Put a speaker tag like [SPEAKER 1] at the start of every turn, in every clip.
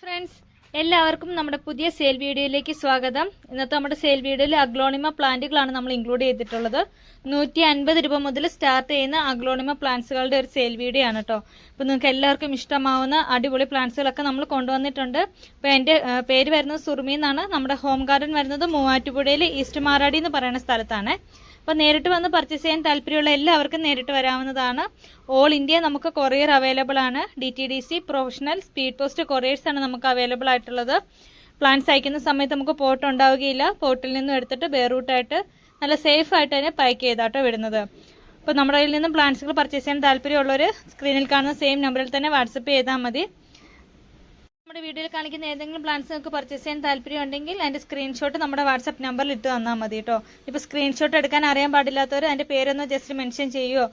[SPEAKER 1] Friends എല്ലാവർക്കും നമ്മുടെ പുതിയ സെയിൽ വീഡിയോയിലേക്ക് സ്വാഗതം. ഇന്നത്തെ നമ്മുടെ സെയിൽ വീഡിയോയിൽ അഗ്ലോണിമ പ്ലാന്റുകളാണ് നമ്മൾ ഇൻക്ലൂഡ് ചെയ്തിട്ടുള്ളത്. നൂറ്റി അൻപത് രൂപ മുതൽ സ്റ്റാർട്ട് ചെയ്യുന്ന അഗ്ലോണിമ പ്ലാന്റ്സുകളുടെ ഒരു സെയിൽ വീഡിയോ ആണ് കേട്ടോ അപ്പോൾ നിങ്ങൾക്ക് എല്ലാവർക്കും ഇഷ്ടമാവുന്ന അടിപൊളി പ്ലാന്റ്സുകളൊക്കെ നമ്മൾ കൊണ്ടുവന്നിട്ടുണ്ട്. അപ്പോൾ എന്റെ പേര് വരുന്നത് സുറുമി എന്നാണ്. നമ്മുടെ ഹോം ഗാർഡൻ വരുന്നത് മൂവാറ്റുപുഴയിൽ ഈസ്റ്റ് മാറാടി എന്ന് പറയുന്ന സ്ഥലത്താണ്. അപ്പോൾ നേരിട്ട് വന്ന് പർച്ചേസ് ചെയ്യാൻ താല്പര്യമുള്ള എല്ലാവർക്കും നേരിട്ട് വരാവുന്നതാണ്. ഓൾ ഇന്ത്യ നമുക്ക് കൊറിയർ അവൈലബിൾ ആണ്. D T D C professional speed post couriers ആണ് നമുക്ക് അവൈലബിൾ ആയിട്ടുള്ളത്. പ്ലാന്റ്സ് അയക്കുന്ന സമയത്ത് നമുക്ക് പോട്ട് ഉണ്ടാവുകയില്ല. പോർട്ടിൽ നിന്നും എടുത്തിട്ട് ബെയറൂട്ടായിട്ട് നല്ല സേഫ് ആയിട്ട് തന്നെ പാക്ക് ചെയ്താട്ടോ വിടുന്നത്. അപ്പോൾ നമ്മുടെ കയ്യിൽ നിന്നും പ്ലാന്റ്സുകൾ പർച്ചേസ് ചെയ്യാൻ താല്പര്യമുള്ളവർ സ്ക്രീനിൽ കാണുന്ന സെയിം നമ്പറിൽ തന്നെ വാട്സപ്പ് ചെയ്താൽ മതി. നമ്മുടെ വീഡിയോയിൽ കാണിക്കുന്ന ഏതെങ്കിലും പ്ലാൻസ് നിങ്ങൾക്ക് പർച്ചേസ് ചെയ്യാൻ താല്പര്യം ഉണ്ടെങ്കിൽ അതിന്റെ സ്ക്രീൻഷോട്ട് നമ്മുടെ വാട്സപ്പ് നമ്പറിൽ ഇട്ട് തന്നാൽ മതി കേട്ടോ ഇപ്പോൾ സ്ക്രീൻഷോട്ട് എടുക്കാൻ അറിയാൻ പാടില്ലാത്തവർ അതിന്റെ പേരൊന്ന് ജസ്റ്റ് മെൻഷൻ ചെയ്യുകയോ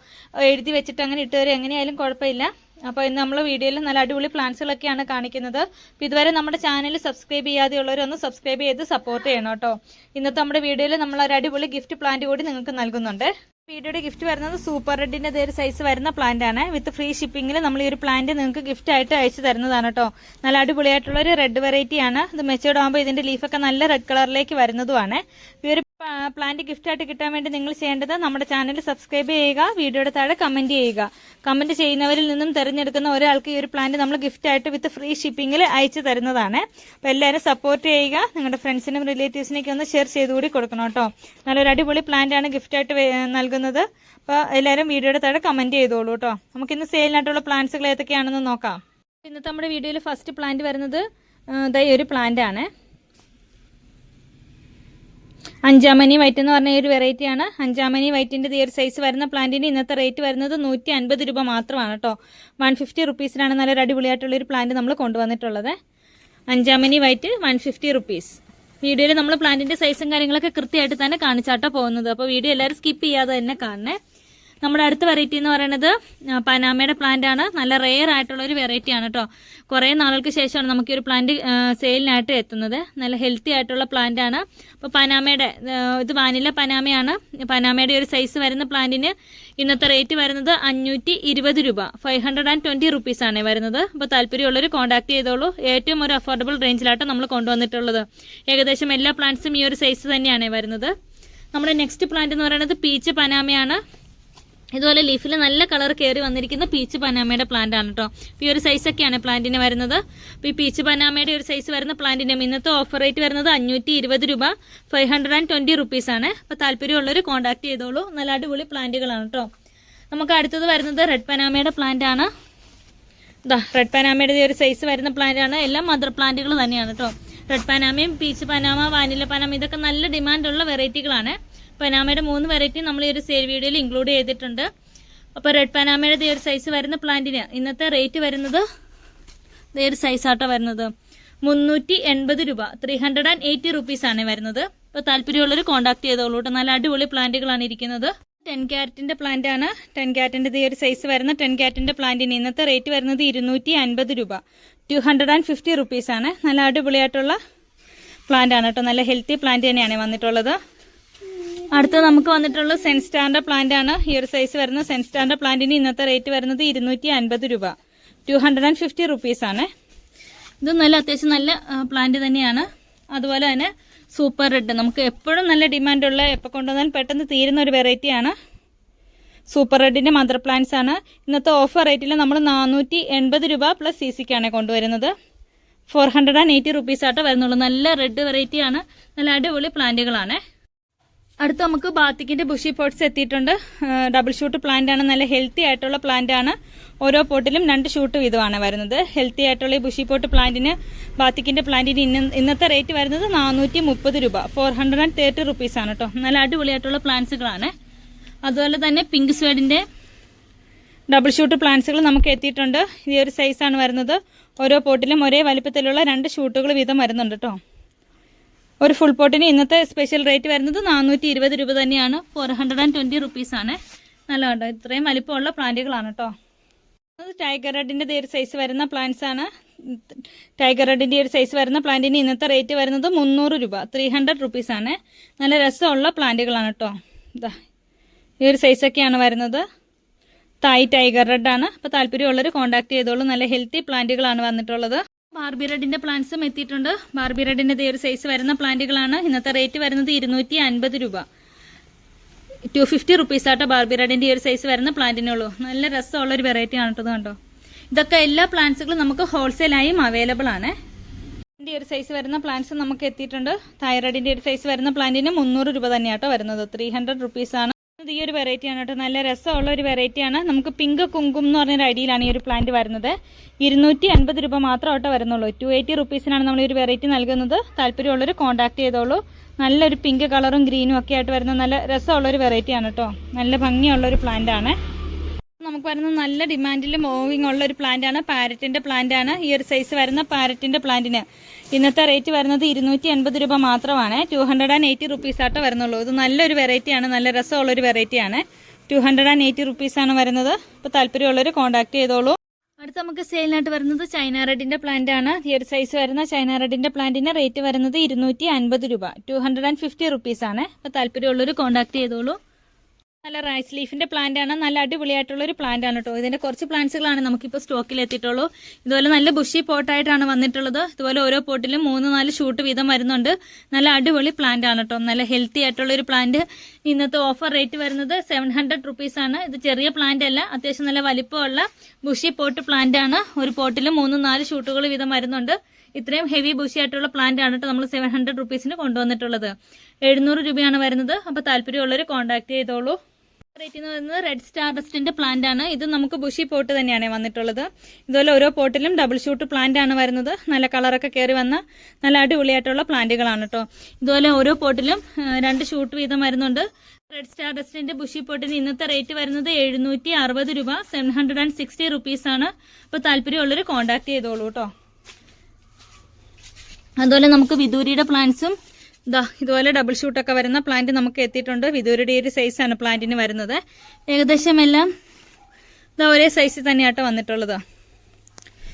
[SPEAKER 1] എഴുതി വെച്ചിട്ട് അങ്ങനെ ഇട്ട് എങ്ങനെയായാലും കുഴപ്പമില്ല. അപ്പോൾ ഇന്ന് നമ്മൾ വീഡിയോയിൽ നല്ല അടിപൊളി പ്ലാൻസുകളൊക്കെയാണ് കാണിക്കുന്നത്. അപ്പോൾ ഇതുവരെ നമ്മുടെ ചാനൽ സബ്സ്ക്രൈബ് ചെയ്യാതെയുള്ളവരൊന്ന് സബ്സ്ക്രൈബ് ചെയ്ത് സപ്പോർട്ട് ചെയ്യണം കേട്ടോ ഇന്നത്തെ നമ്മുടെ വീഡിയോയിൽ നമ്മൾ ഒരു അടിപൊളി ഗിഫ്റ്റ് പ്ലാന്റ് കൂടി നിങ്ങൾക്ക് നൽകുന്നുണ്ട്. വീഡിയോയുടെ ഗിഫ്റ്റ് വരുന്നത് സൂപ്പർ റെഡിന്റെ ഒരു സൈസ് വരുന്ന പ്ലാന്റ് ആണ്. വിത്ത് ഫ്രീ ഷിപ്പിംഗിൽ നമ്മൾ ഈ ഒരു പ്ലാന്റ് നിങ്ങൾക്ക് ഗിഫ്റ്റ് ആയിട്ട് അയച്ചു തരുന്നതാണ് കേട്ടോ നല്ല അടിപൊളിയായിട്ടുള്ള ഒരു റെഡ് വെറൈറ്റി ആണ്. ഇത് മെച്ചൂർഡ് ആകുമ്പോൾ ഇതിന്റെ ലീഫൊക്കെ നല്ല റെഡ് കളറിലേക്ക് വരുന്നതുമാണ്. ഈ ഒരു പ്ലാന്റ് ഗിഫ്റ്റ് ആയിട്ട് കിട്ടാൻ വേണ്ടി നിങ്ങൾ ചെയ്യേണ്ടത് നമ്മുടെ ചാനൽ സബ്സ്ക്രൈബ് ചെയ്യുക വീഡിയോയുടെ താഴെ കമന്റ് ചെയ്യുക. കമന്റ് ചെയ്യുന്നവരിൽ നിന്നും തിരഞ്ഞെടുക്കുന്ന ഒരാൾക്ക് ഈ ഒരു പ്ലാന്റ് നമ്മൾ ഗിഫ്റ്റ് ആയിട്ട് വിത്ത് ഫ്രീ ഷിപ്പിംഗിൽ അയച്ചു തരുന്നതാണ്. അപ്പോൾ എല്ലാവരും സപ്പോർട്ട് ചെയ്യുക നിങ്ങളുടെ ഫ്രണ്ട്സിനും റിലേറ്റീവ്സിനൊക്കെ ഒന്ന് ഷെയർ ചെയ്തുകൂടി കൊടുക്കണം കേട്ടോ. നല്ലൊരു അടിപൊളി പ്ലാന്റ് ആണ് ഗിഫ്റ്റ് ആയിട്ട് വേ- നൽകുന്നത്. അപ്പോൾ എല്ലാവരും വീഡിയോയുടെ താഴെ കമന്റ് ചെയ്തോളൂ കേട്ടോ. നമുക്കിന്ന് സെയിലിനായിട്ടുള്ള പ്ലാന്റ്സുകൾ ഏതൊക്കെയാണെന്ന് നോക്കാം. ഇന്നത്തെ നമ്മുടെ വീഡിയോയിൽ ഫസ്റ്റ് പ്ലാന്റ് വരുന്നത് ഇതായി ഒരു പ്ലാന്റ് ആണ്. അഞ്ചാമനി വൈറ്റ് എന്ന് പറഞ്ഞ ഒരു വെറൈറ്റിയാണ് അഞ്ചാമനി വൈറ്റിന്റെ ഈ ഒരു സൈസ് വരുന്ന പ്ലാന്റിന്റെ ഇന്നത്തെ റേറ്റ് വരുന്നത് നൂറ്റി അൻപത് രൂപ മാത്രമാണ് കേട്ടോ വൺ ഫിഫ്റ്റി റുപ്പീസിനാണ് നല്ലൊരു അടിപൊളിയായിട്ടുള്ളൊരു പ്ലാന്റ് നമ്മൾ കൊണ്ടുവന്നിട്ടുള്ളത്. അഞ്ചാമനി വൈറ്റ് വൺ ഫിഫ്റ്റി റുപ്പീസ് വീഡിയോയിൽ നമ്മൾ പ്ലാന്റിന്റെ സൈസും കാര്യങ്ങളൊക്കെ കൃത്യമായിട്ട് തന്നെ കാണിച്ചാട്ടോ പോകുന്നത്. അപ്പോൾ വീഡിയോ എല്ലാവരും സ്കിപ്പ് ചെയ്യാതെ തന്നെ കാണണേ. നമ്മുടെ അടുത്ത വെറൈറ്റി എന്ന് പറയുന്നത് പനാമയുടെ പ്ലാന്റ് ആണ്. നല്ല റെയർ ആയിട്ടുള്ള ഒരു വെറൈറ്റി ആണ് കേട്ടോ കുറേ നാളുകൾക്ക് ശേഷമാണ് നമുക്ക് ഈ ഒരു പ്ലാന്റ് സെയിലിനായിട്ട് എത്തുന്നത്. നല്ല ഹെൽത്തി ആയിട്ടുള്ള പ്ലാന്റ് ആണ്. അപ്പോൾ പനാമയുടെ ഇത് വാനില പനാമയാണ് പനാമയുടെ ഒരു സൈസ് വരുന്ന പ്ലാന്റിന് ഇന്നത്തെ റേറ്റ് വരുന്നത് അഞ്ഞൂറ്റി ഇരുപത് രൂപ. Five hundred and twenty rupees ആണ് വരുന്നത്. അപ്പോൾ താല്പര്യമുള്ളവർ കോൺടാക്ട് ചെയ്തോളൂ. ഏറ്റവും ഒരു അഫോർഡബിൾ റേഞ്ചിലായിട്ട് നമ്മൾ കൊണ്ടുവന്നിട്ടുള്ളത്. ഏകദേശം എല്ലാ പ്ലാന്റ്സും ഈ ഒരു സൈസ് തന്നെയാണ് വരുന്നത്. നമ്മുടെ നെക്സ്റ്റ് പ്ലാന്റ് എന്ന് പറയുന്നത് പീച്ച് പനാമയാണ് ഇതുപോലെ ലീഫിൽ നല്ല കളർ കയറി വന്നിരിക്കുന്ന പീച്ച് പനാമയുടെ പ്ലാന്റ് ആണ് കേട്ടോ ഈ ഒരു സൈസ് ഒക്കെയാണ് പ്ലാന്റിന് വരുന്നത്. അപ്പോൾ ഈ പീച്ച് പനാമയുടെ ഒരു സൈസ് വരുന്ന പ്ലാന്റിന്റെ ഇന്നത്തെ ഓഫർ റേറ്റ് വരുന്നത് അഞ്ഞൂറ്റി ഇരുപത് രൂപ five hundred and twenty rupees ആണ്. അപ്പോൾ താല്പര്യമുള്ളവർ കോൺടാക്ട് ചെയ്തോളൂ. നല്ല അടിപൊളി പ്ലാന്റുകളാണ് കേട്ടോ നമുക്ക് അടുത്തത് വരുന്നത് റെഡ് പനാമയുടെ പ്ലാന്റ് ആണ്. റെഡ് പനാമയുടെ ഒരു സൈസ് വരുന്ന പ്ലാന്റ് ആണ്. എല്ലാം മദർ പ്ലാന്റുകൾ തന്നെയാണ് കേട്ടോ റെഡ് പനാമയും പീച്ച് പനാമ വാനില പനാമ ഇതൊക്കെ നല്ല ഡിമാൻഡുള്ള വെറൈറ്റികളാണ് പനാമയുടെ മൂന്ന് വെറൈറ്റി നമ്മൾ ഈ ഒരു സെയിൽ വീഡിയോയിൽ ഇൻക്ലൂഡ് ചെയ്തിട്ടുണ്ട്. അപ്പോൾ റെഡ് പനാമയുടെ ഈ ഒരു സൈസ് വരുന്ന പ്ലാന്റിന് ഇന്നത്തെ റേറ്റ് വരുന്നത് ഈ ഒരു സൈസ് ആട്ടോ വരുന്നത്. മുന്നൂറ്റി എൺപത് രൂപ. Three hundred and eighty rupees ആണ് വരുന്നത്. അപ്പോൾ താല്പര്യമുള്ളവർ കോൺടാക്ട് ചെയ്തോളൂ കേട്ടോ നല്ല അടിപൊളി പ്ലാന്റുകളാണ് ഇരിക്കുന്നത്. ടെൻ ക്യാരറ്റിന്റെ പ്ലാന്റ് ആണ്. ടെൻ ക്യാരറ്റിന്റെ ഈ ഒരു സൈസ് വരുന്ന ടെൻ ക്യാരറ്റിന്റെ പ്ലാന്റിന് ഇന്നത്തെ റേറ്റ് വരുന്നത് ഇരുന്നൂറ്റി അൻപത് രൂപ. Two hundred and fifty rupees ആണ്. നല്ല അടിപൊളിയായിട്ടുള്ള പ്ലാന്റ് ആണ് കേട്ടോ നല്ല ഹെൽത്തി പ്ലാന്റ് തന്നെയാണ് വന്നിട്ടുള്ളത്. അടുത്ത നമുക്ക് വന്നിട്ടുള്ള സെൻസ്റ്റാറിന്റെ പ്ലാന്റ് ആണ്. ഈ ഒരു സൈസ് വരുന്ന സെൻസ്റ്റാറിന്റെ പ്ലാന്റിന് ഇന്നത്തെ റേറ്റ് വരുന്നത് ഇരുന്നൂറ്റി അൻപത് രൂപ. Two hundred and fifty rupees ആണ്. ഇത് നല്ല അത്യാവശ്യം നല്ല പ്ലാന്റ് തന്നെയാണ്. അതുപോലെ തന്നെ സൂപ്പർ റെഡ് നമുക്ക് എപ്പോഴും നല്ല ഡിമാൻഡുള്ള എപ്പോൾ കൊണ്ടുവന്നാൽ പെട്ടെന്ന് തീരുന്ന ഒരു വെറൈറ്റിയാണ് സൂപ്പർ റെഡിന്റെ മദർ പ്ലാന്റ്സ് ആണ്. ഇന്നത്തെ ഓഫർ റേറ്റിൽ നമ്മൾ നാനൂറ്റി എൺപത് രൂപ പ്ലസ് സി സിക്കാണ് കൊണ്ടുവരുന്നത്. Four hundred and eighty rupees ആട്ടോ വരുന്നുള്ളൂ. നല്ല റെഡ് വെറൈറ്റി ആണ്. നല്ല അടിപൊളി പ്ലാന്റുകളാണ് അടുത്ത നമുക്ക് ബാത്തിക്കിന്റെ ബുഷി പോട്ട്സ് എത്തിയിട്ടുണ്ട്. ഡബിൾ ഷൂട്ട് പ്ലാന്റ് ആണ്. നല്ല ഹെൽത്തി ആയിട്ടുള്ള പ്ലാന്റ് ആണ്. ഓരോ പോട്ടിലും രണ്ട് ഷൂട്ട് വീതമാണ് വരുന്നത്. ഹെൽത്തി ആയിട്ടുള്ള ഈ ബുഷി പോട്ട് പ്ലാന്റിന് ബാത്തിക്കിന്റെ പ്ലാന്റിന് ഇന്ന ഇന്നത്തെ റേറ്റ് വരുന്നത് നാനൂറ്റി മുപ്പത് രൂപ. Four hundred and thirty rupees ആണ് കേട്ടോ നല്ല അടിപൊളിയായിട്ടുള്ള പ്ലാന്റ്സുകളാണ് അതുപോലെ തന്നെ പിങ്ക് സ്വേഡിന്റെ ഡബിൾ ഷൂട്ട് പ്ലാന്റ്സുകൾ നമുക്ക് എത്തിയിട്ടുണ്ട്. ഈ ഒരു സൈസാണ് വരുന്നത്. ഓരോ പോട്ടിലും ഒരേ വലിപ്പത്തിലുള്ള രണ്ട് ഷൂട്ടുകൾ വീതം വരുന്നുണ്ട് കേട്ടോ ഒരു ഫുൾ പോട്ടിന് ഇന്നത്തെ സ്പെഷ്യൽ റേറ്റ് വരുന്നത് നാനൂറ്റി ഇരുപത് രൂപ തന്നെയാണ്. Four hundred and twenty rupees ആണ്. നല്ല കേട്ടോ ഇത്രയും വലിപ്പമുള്ള പ്ലാന്റുകളാണ് കേട്ടോ ഇത് ടൈഗർ റെഡിന്റെ ഒരു സൈസ് വരുന്ന പ്ലാന്റ്സ് ആണ്. ടൈഗർ റെഡിന്റെ ഒരു സൈസ് വരുന്ന പ്ലാന്റിന് ഇന്നത്തെ റേറ്റ് വരുന്നത് മുന്നൂറ് രൂപ. ത്രീ ഹൺഡ്രഡ് റുപ്പീസ് ആണ്. നല്ല രസമുള്ള പ്ലാന്റുകളാണ് കേട്ടോ ഇതാ ഈ ഒരു സൈസൊക്കെയാണ് വരുന്നത്. തായ് ടൈഗർ റെഡ് ആണ്. അപ്പോൾ താല്പര്യമുള്ളവർ കോൺടാക്ട് ചെയ്തോളൂ. നല്ല ഹെൽത്തി പ്ലാന്റുകളാണ് വന്നിട്ടുള്ളത്. ബാർബി റെഡിന്റെ പ്ലാന്റ്സും എത്തിയിട്ടുണ്ട്. ബാർബി റെഡിന്റെ ഇതേ ഒരു സൈസ് വരുന്ന പ്ലാന്റുകളാണ് ഇന്നത്തെ റേറ്റ് വരുന്നത് ഇരുന്നൂറ്റി അൻപത് രൂപ. ടു ഫിഫ്റ്റി റുപ്പീസ് ആട്ടോ ബാർബി റെഡിന്റെ ഈ ഒരു സൈസ് വരുന്ന പ്ലാന്റിനുള്ളൂ നല്ല രസമുള്ള ഒരു വെറൈറ്റി ആണ് കേട്ടോ കണ്ടോ? ഇതൊക്കെ എല്ലാ പ്ലാന്റ്സുകളും നമുക്ക് ഹോൾസെയിലായും അവൈലബിൾ ആണ്. ഇതിന്റെ ഒരു സൈസ് വരുന്ന പ്ലാന്റ്സ് നമുക്ക് എത്തിയിട്ടുണ്ട്. തൈറോയിഡിന്റെ ഒരു സൈസ് വരുന്ന പ്ലാന്റിന് മുന്നൂറ് രൂപ തന്നെയാട്ടോ വരുന്നത്. ത്രീ ഹൺഡ്രഡ് ആണ്. ഈ ഒരു വെറൈറ്റിയാണ് കേട്ടോ. നല്ല രസമുള്ള ഒരു വെറൈറ്റിയാണ് നമുക്ക് പിങ്ക് കുങ്കും എന്ന് പറഞ്ഞൊരു ഐഡിയയിലാണ് ഈ ഒരു പ്ലാന്റ് വരുന്നത്. ഇരുന്നൂറ്റി അൻപത് രൂപ മാത്രം ആട്ടോ വരുന്നുള്ളൂ. ടു എയ്റ്റി റുപ്പീസിനാണ് നമ്മൾ ഈ ഒരു വെറൈറ്റി നൽകുന്നത്. താല്പര്യമുള്ളവർ കോൺടാക്ട് ചെയ്തോളൂ. നല്ലൊരു പിങ്ക് കളറും ഗ്രീനും ഒക്കെ ആയിട്ട് വരുന്ന നല്ല രസമുള്ളൊരു വെറൈറ്റിയാണ് കേട്ടോ. നല്ല ഭംഗിയുള്ളൊരു പ്ലാന്റ് ആണ്. നമുക്ക് വരുന്ന നല്ല ഡിമാൻഡിൽ മൂവിങ് ഉള്ള ഒരു പ്ലാന്റ് ആണ്. പാരറ്റിന്റെ പ്ലാന്റ് ആണ്. ഈ ഒരു സൈസ് വരുന്ന പാരറ്റിന്റെ പ്ലാന്റിന് ഇന്നത്തെ റേറ്റ് വരുന്നത് ഇരുന്നൂറ്റി എൺപത് രൂപ മാത്രമാണ്. Two hundred and eighty rupees ആട്ടോ വരുന്നുള്ളൂ. ഇത് നല്ലൊരു വെറൈറ്റി ആണ്. നല്ല രസമുള്ള ഒരു വെറൈറ്റി ആണ്. Two hundred and eighty rupees ആണ് വരുന്നത്. അപ്പോൾ താല്പര്യമുള്ളവർ കോൺടാക്ട് ചെയ്തോളൂ. അടുത്ത നമുക്ക് സെയിലിനായിട്ട് വരുന്നത് ചൈന റെഡിന്റെ പ്ലാന്റ് ആണ്. ഈ ഒരു സൈസ് വരുന്ന ചൈന റെഡിന്റെ പ്ലാന്റിന് റേറ്റ് വരുന്നത് ഇരുന്നൂറ്റി അൻപത് രൂപ. Two hundred and fifty rupees ആണ്. അപ്പോൾ താല്പര്യമുള്ളവർ കോൺടാക്ട് ചെയ്തോളൂ. നല്ല റൈസ് ലീഫിന്റെ പ്ലാന്റ് ആണ്. നല്ല അടിപൊളിയായിട്ടുള്ള ഒരു പ്ലാന്റ് ആണ് കേട്ടോ ഇതിന്റെ കുറച്ച് പ്ലാന്റ്സുകളാണ് നമുക്കിപ്പോൾ സ്റ്റോക്കിൽ എത്തിയിട്ടുള്ളൂ. ഇതുപോലെ നല്ല ബുഷി പോട്ടായിട്ടാണ് വന്നിട്ടുള്ളത്. ഇതുപോലെ ഓരോ പോട്ടിലും മൂന്ന് നാല് ഷൂട്ട് വീതം വരുന്നുണ്ട്. നല്ല അടിപൊളി പ്ലാന്റ് ആണ് കേട്ടോ നല്ല ഹെൽത്തി ആയിട്ടുള്ള ഒരു പ്ലാന്റ് ഇന്നത്തെ ഓഫർ റേറ്റ് വരുന്നത് സെവൻ ഹൺഡ്രഡ് റുപ്പീസ് ആണ്. ഇത് ചെറിയ പ്ലാന്റ് അല്ല. അത്യാവശ്യം നല്ല വലിപ്പമുള്ള ബുഷി പോട്ട് പ്ലാന്റ് ആണ്. ഒരു പോട്ടിൽ മൂന്ന് നാല് ഷൂട്ടുകൾ വീതം വരുന്നുണ്ട്. ഇത്രയും ഹെവി ബുഷി ആയിട്ടുള്ള പ്ലാന്റ് ആണ് കേട്ടോ നമ്മൾ സെവൻ ഹൺഡ്രഡ് റുപ്പീസിന് കൊണ്ടുവന്നിട്ടുള്ളത്. എഴുന്നൂറ് രൂപയാണ് വരുന്നത്. അപ്പോൾ താല്പര്യമുള്ളവർ കോൺടാക്ട് ചെയ്തോളൂ. റേറ്റ് റെഡ് സ്റ്റാർ ബസ്റ്റിന്റെ പ്ലാന്റ് ആണ്. ഇത് നമുക്ക് ബുഷി പോട്ട് തന്നെയാണ് വന്നിട്ടുള്ളത്. ഇതുപോലെ ഓരോ പോട്ടിലും ഡബിൾ ഷൂട്ട് പ്ലാന്റ് ആണ് വരുന്നത്. നല്ല കളറൊക്കെ കയറി വന്ന നല്ല അടിപൊളിയായിട്ടുള്ള പ്ലാന്റുകളാണ് കേട്ടോ ഇതുപോലെ ഓരോ പോട്ടിലും രണ്ട് ഷൂട്ട് വീതം വരുന്നുണ്ട്. റെഡ് സ്റ്റാർ ബസ്റ്റിന്റെ ബുഷി പോട്ടിന് ഇന്നത്തെ റേറ്റ് വരുന്നത് എഴുന്നൂറ്റി അറുപത് രൂപ. Seven hundred and sixty rupees ആണ്. അപ്പോൾ താല്പര്യമുള്ളവർ കോൺടാക്ട് ചെയ്തോളൂ കേട്ടോ അതുപോലെ നമുക്ക് വിദൂരിയുടെ പ്ലാന്റ്സും ഇതാ ഇതുപോലെ ഡബിൾ ഷൂട്ടൊക്കെ വരുന്ന പ്ലാന്റ് നമുക്ക് എത്തിയിട്ടുണ്ട്. വിദൂരയുടെ ഒരു സൈസാണ് പ്ലാന്റിന് വരുന്നത്. ഏകദേശം എല്ലാം ഇതാ ഒരേ സൈസിൽ തന്നെയാട്ടോ വന്നിട്ടുള്ളത്.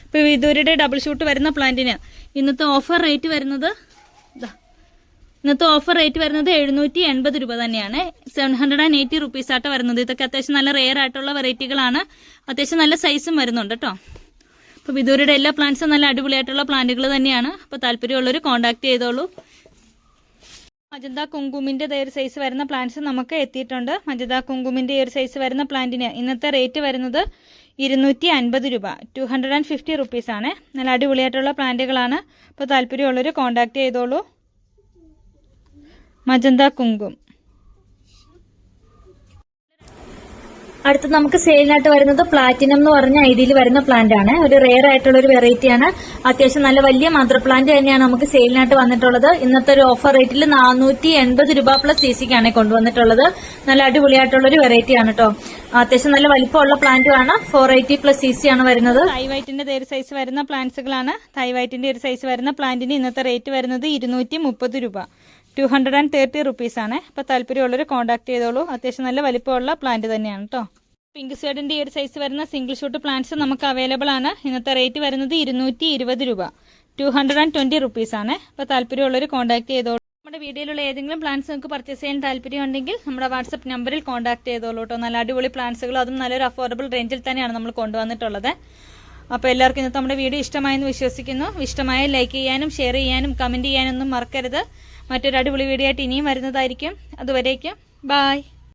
[SPEAKER 1] ഇപ്പോൾ വിദൂരയുടെ ഡബിൾ ഷൂട്ട് വരുന്ന പ്ലാന്റിന് ഇന്നത്തെ ഓഫർ റേറ്റ് വരുന്നത് ഇതാ ഇന്നത്തെ ഓഫർ റേറ്റ് വരുന്നത് എഴുന്നൂറ്റി എൺപത് രൂപ തന്നെയാണ്. Seven hundred and eighty rupees ആട്ടോ വരുന്നത്. ഇതൊക്കെ അത്യാവശ്യം നല്ല റെയർ ആയിട്ടുള്ള വെറൈറ്റികളാണ്. അത്യാവശ്യം നല്ല സൈസും വരുന്നുണ്ട് കേട്ടോ അപ്പോൾ വിദൂരയുടെ എല്ലാ പ്ലാന്റ്സും നല്ല അടിപൊളിയായിട്ടുള്ള പ്ലാന്റുകൾ തന്നെയാണ്. അപ്പോൾ താല്പര്യമുള്ളവർ കോൺടാക്ട് ചെയ്തോളൂ. മജന്ത കുങ്കുമിന്റെ ഒരു സൈസ് വരുന്ന പ്ലാന്റ്സ് നമുക്ക് എത്തിയിട്ടുണ്ട്. മജന്ത കുങ്കുമിന്റെ ഒരു സൈസ് വരുന്ന പ്ലാന്റിന് ഇന്നത്തെ റേറ്റ് വരുന്നത് ഇരുന്നൂറ്റി അൻപത് രൂപ. Two hundred and fifty rupees ആണ്. നല്ല അടിപൊളിയായിട്ടുള്ള പ്ലാന്റുകളാണ് അപ്പോൾ താല്പര്യമുള്ളവർ കോൺടാക്ട് ചെയ്തോളൂ. മജന്ത കുങ്കും. അടുത്ത് നമുക്ക് സെയിലിനായിട്ട് വരുന്നത് പ്ലാറ്റിനം എന്ന് പറഞ്ഞ ഐഡിയിൽ വരുന്ന പ്ലാന്റ് ആണ്. ഒരു റെയർ ആയിട്ടുള്ള ഒരു വെറൈറ്റി ആണ്. അത്യാവശ്യം നല്ല വലിയ മദർ പ്ലാന്റ് തന്നെയാണ് നമുക്ക് സെയിലിനായിട്ട് വന്നിട്ടുള്ളത്. ഇന്നത്തെ ഒരു ഓഫർ റേറ്റിൽ നാനൂറ്റി എൺപത് രൂപ പ്ലസ് സി സിക്കാണ് കൊണ്ടുവന്നിട്ടുള്ളത്. നല്ല അടിപൊളിയായിട്ടുള്ള ഒരു വെറൈറ്റി ആണ് കേട്ടോ അത്യാവശ്യം നല്ല വലിപ്പമുള്ള പ്ലാന്റ് ആണ്. Four eighty plus C C ആണ് വരുന്നത്. തൈവൈറ്റിന്റെ ഒരു സൈസ് വരുന്ന പ്ലാന്റ്സുകളാണ് തൈവൈറ്റിന്റെ ഒരു സൈസ് വരുന്ന പ്ലാന്റിന് ഇന്നത്തെ റേറ്റ് വരുന്നത് ഇരുന്നൂറ്റി രൂപ. Two hundred and thirty rupees ആണ്. അപ്പോൾ താല്പര്യമുള്ളവർ കോൺടാക്ട് ചെയ്തോളൂ. അത്യാവശ്യം നല്ല വലിപ്പമുള്ള പ്ലാന്റ് തന്നെയാണ് കേട്ടോ പിങ്ക് സൈഡിന്റെ ഈ ഒരു സൈസ് വരുന്ന സിംഗിൾ ഷൂട്ട് പ്ലാന്റ്സ് നമുക്ക് അവൈലബിൾ ആണ്. ഇന്നത്തെ റേറ്റ് വരുന്നത് ഇരുന്നൂറ്റി ഇരുപത് രൂപ. Two hundred and twenty rupees ആണ്. അപ്പോൾ താല്പര്യമുള്ളവർ കോൺടാക്ട് ചെയ്തോളൂ. നമ്മുടെ വീഡിയോയിലുള്ള ഏതെങ്കിലും പ്ലാന്റ്സ് നിങ്ങൾക്ക് പർച്ചേസ് ചെയ്യാൻ താല്പര്യം ഉണ്ടെങ്കിൽ നമ്മുടെ വാട്സപ്പ് നമ്പറിൽ കോൺടാക്ട് ചെയ്തോളൂ കേട്ടോ നല്ല അടിപൊളി പ്ലാന്റ്സുകളും അതും നല്ലൊരു അഫോർഡബിൾ റേഞ്ചിൽ തന്നെയാണ് നമ്മൾ കൊണ്ടുവന്നിട്ടുള്ളത്. അപ്പോൾ എല്ലാവർക്കും ഇന്നത്തെ നമ്മുടെ വീഡിയോ ഇഷ്ടമായെന്ന് വിശ്വസിക്കുന്നു. ഇഷ്ടമായ ലൈക്ക് ചെയ്യാനും ഷെയർ ചെയ്യാനും കമന്റ് ചെയ്യാനൊന്നും മറക്കരുത്. മറ്റൊരു അടിപൊളി വീഡിയോ ആയിട്ട് ഇനിയും വരുന്നതായിരിക്കും. അതുവരേക്കും. ബായ്